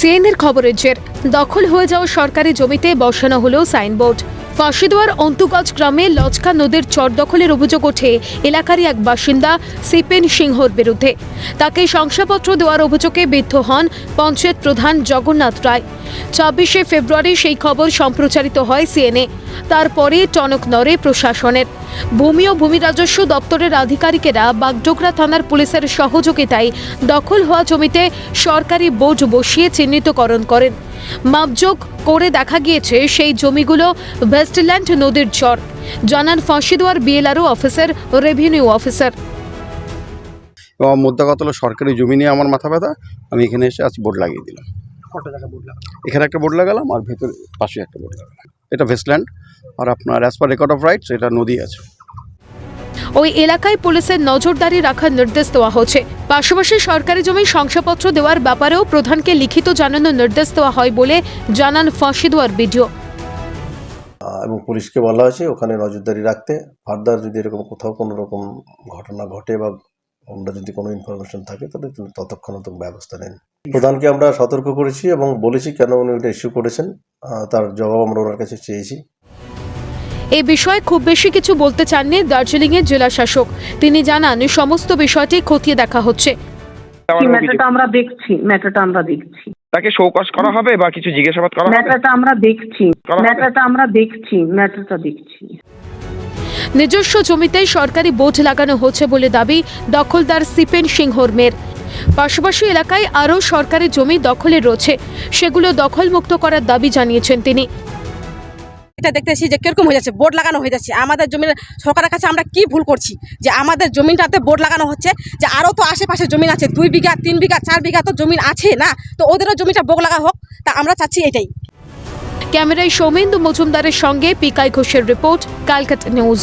সিএনএর খবরের জের। দখল হয়ে যাওয়া সরকারি জমিতে বসানো হলো সাইনবোর্ড। ফাঁসিদোয়ার অন্তুগজ গ্রামে লচকা নদীর চর দখলের অভিযোগ ওঠে এলাকারই এক বাসিন্দা সিপেন সিংহর বিরুদ্ধে। তাকে শংসাপত্র দেওয়ার অভিযোগে বিদ্ধ হন পঞ্চায়েত প্রধান জগন্নাথ রায়। ছাব্বিশে ফেব্রুয়ারি সেই খবর সম্প্রচারিত হয় সিএনএ। তারপরে টনক নড়ে প্রশাসনের। ভূমি ও ভূমি রাজস্ব দপ্তরের আধিকারিকেরা বাগডোগরা থানার পুলিশের সহযোগিতায় দখল হওয়া জমিতে সরকারি বোর্ড বসিয়ে চিহ্নিতকরণ করেন। মাপযোগ করে দেখা গিয়েছে সেই জমিগুলো ওয়েস্টল্যান্ড নদীর চর জানান Phansidewa BLRO officer revenue officer. এবং মোদ্দা কথা হলো? সরকারি জমি নিয়ে আমার মাথা ব্যথা। আমি এখানে এসে আজ বোর্ড লাগিয়ে দিলাম। এখানে একটা বোর্ড লাগালাম আর ভেতরে পাশে একটা বোর্ড লাগালাম। এটা ভেস্টল্যান্ড আর আপনার as per record of rights এটা নদী আছে। ওই এলাকায় পুলিশের নজরদারি রাখার নির্দেশ দেওয়া হচ্ছে। পাশাপাশি সরকারি জমি শংসাপত্র দেওয়ার ব্যাপারেও প্রধানকে লিখিত জানানোর নির্দেশ দেওয়া হয় বলে জানান ফাঁসিদোয়ার বিডিও। আহ, এবং পুলিশকে বলা হয়েছে ওখানে নজরদারি রাখতে। ফার্দার যদি এরকম কোথাও কোনো রকম ঘটনা ঘটে বা আমরা যদি কোনো ইনফরমেশন থাকে তাহলে তিনি তৎক্ষণাৎ ব্যবস্থা নেন। প্রধানকে আমরা সতর্ক করেছি এবং বলেছি কেন উনি ওটা ইস্যু করেছেন। তার জবাব আমরা ওনার কাছে চেয়েছি। এই বিষয়ে খুব বেশি কিছু বলতে চাননি দার্জিলিংয়ের জেলা শাসক। তিনি জানান সমস্ত বিষয়টি খতিয়ে দেখা হচ্ছে। ম্যাটারটা আমরা দেখছি ম্যাটারটা আমরা দেখছি। তাকে শোকজ করা হবে বা কিছু জিজ্ঞাসাবাদ করা হবে? ম্যাটারটা আমরা দেখছি ম্যাটারটা আমরা দেখছি ম্যাটারটা দেখছি। নিজস্ব জমিতেই সরকারি বোর্ড লাগানো হচ্ছে বলে দাবি দখলদার সিপেন সিংহর মেয়ের। পাশাপাশি এলাকায় আরও সরকারি জমি দখলে রয়েছে সেগুলো দখলমুক্ত করার দাবি জানিয়েছেন তিনি। এটা দেখতেছি যে কীরকম হয়ে যাচ্ছে, বোর্ড লাগানো হয়ে যাচ্ছে। আমাদের জমির সরকারের কাছে আমরা কি ভুল করছি? যে আমাদের জমিটাতে বোর্ড লাগানো হচ্ছে, যে আরও তো আশেপাশে জমিন আছে, দুই বিঘা, তিন বিঘা, চার বিঘা তো জমিন আছে না? তো ওদেরও জমিটা বোর্ড লাগা হোক, তা আমরা চাচ্ছি এটাই। ক্যামেরায় সৌমেন্দু মজুমদারের সঙ্গে পিকাই ঘোষের রিপোর্ট ক্যালকাটা নিউজ।